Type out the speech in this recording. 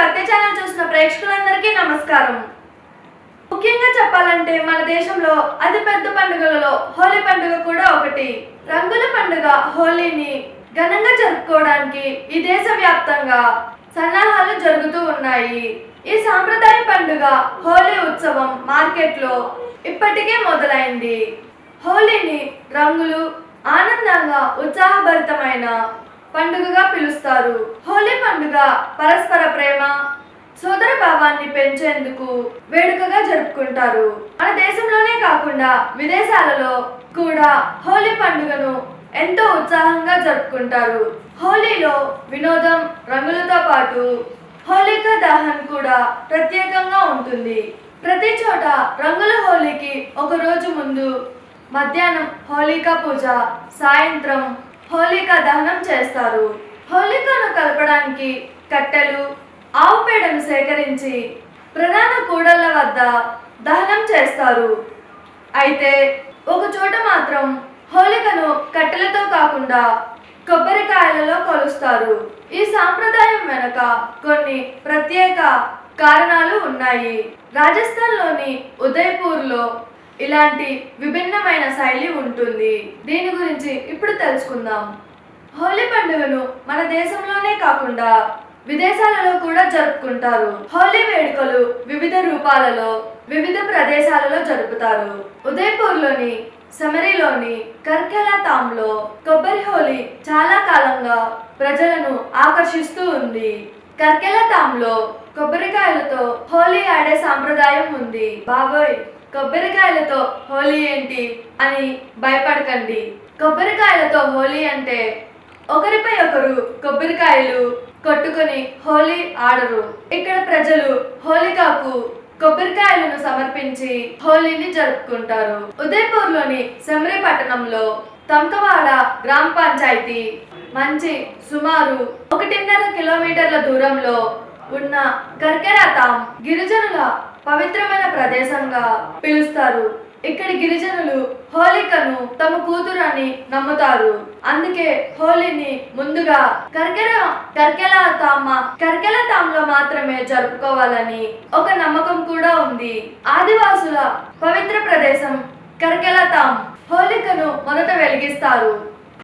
భక్తి ఛానల్ చూసిన ప్రేక్షకులందరికీ నమస్కారం. ముఖ్యంగా చెప్పాలంటే మన దేశంలో అతిపెద్ద పండుగలలో హోలీ పండుగ కూడా ఒకటి. రంగుల పండుగ హోలీని ఘనంగా జరుపుకోవడానికి ఈ దేశ వ్యాప్తంగా సన్నాహాలు జరుగుతూ ఉన్నాయి. ఈ సాంప్రదాయ పండుగ హోలీ ఉత్సవం మార్కెట్లో ఇప్పటికే మొదలైంది. హోలీని రంగులు ఆనందంగా ఉత్సాహభరితమైన పండుగగా పిలుస్తారు. హోలీ పండుగ పరస్పర ప్రేమ సోదర భావాన్ని పెంచేందుకు వేడుకగా జరుపుకుంటారు. మన దేశంలోనే కాకుండా విదేశాలలో కూడా హోలీ పండుగను ఎంతో ఉత్సాహంగా జరుపుకుంటారు. హోలీలో వినోదం రంగులతో పాటు హోలికా దహన్ కూడా ప్రత్యేకంగా ఉంటుంది. ప్రతి చోట రంగుల హోలీకి ఒక రోజు ముందు మధ్యాహ్నం హోలికా పూజ సాయంత్రం హోలికా దహనం చేస్తారు. హోలికాను కలపడానికి కట్టెలు ఆవు పేడను సేకరించి ప్రధాన కూడళ్ళ వద్ద దహనం చేస్తారు. అయితే ఒక చోట మాత్రం హోలికను కట్టెలతో కాకుండా కొబ్బరికాయలలో కొలుస్తారు. ఈ సాంప్రదాయం వెనుక కొన్ని ప్రత్యేక కారణాలు ఉన్నాయి. రాజస్థాన్లోని ఉదయపూర్లో ఇలాంటి విభిన్నమైన శైలి ఉంటుంది. దీని గురించి ఇప్పుడు తెలుసుకుందాం. హోలీ పండుగను మన దేశంలోనే కాకుండా విదేశాలలో కూడా జరుపుకుంటారు. హోలీ వేడుకలు వివిధ రూపాలలో వివిధ ప్రదేశాలలో జరుపుతారు. ఉదయపూర్లోని సమరిలోని కర్కెలా తాంలో కొబ్బరి హోలీ చాలా కాలంగా ప్రజలను ఆకర్షిస్తూ ఉంది. కర్కెలా తాంలో కొబ్బరికాయలతో హోలీ ఆడే సాంప్రదాయం ఉంది. బాబోయ్! కొబ్బరికాయలతో హోలీ ఏంటి అని భయపడకండి. కొబ్బరికాయలతో హోలీ అంటే ఒకరిపై ఒకరు కొబ్బరికాయలు కొట్టుకొని హోలీ ఆడరు. ఇక్కడ ప్రజలు హోలికాకు కొబ్బరికాయలను సమర్పించి హోలీని జరుపుకుంటారు. ఉదయపూర్లోని సెమరి పట్టణంలో తంకవాడ గ్రామ పంచాయతీ మంచి సుమారు ఒకటిన్నర కిలోమీటర్ల దూరంలో ఉన్న గర్కెరాతాం గిరిజనుల పవిత్రమైన ప్రదేశంగా పిలుస్తారు. ఇక్కడి గిరిజనులు హోళికను తమ కూతురు అని నమ్ముతారు. అందుకే హోలీని ముందుగా కర్కెల కర్కెల తామ కర్కెల తామలో మాత్రమే జరుపుకోవాలని ఒక నమ్మకం కూడా ఉంది. ఆదివాసుల పవిత్ర ప్రదేశం కర్కెల తాం హోళికను మొదట వెలిగిస్తారు.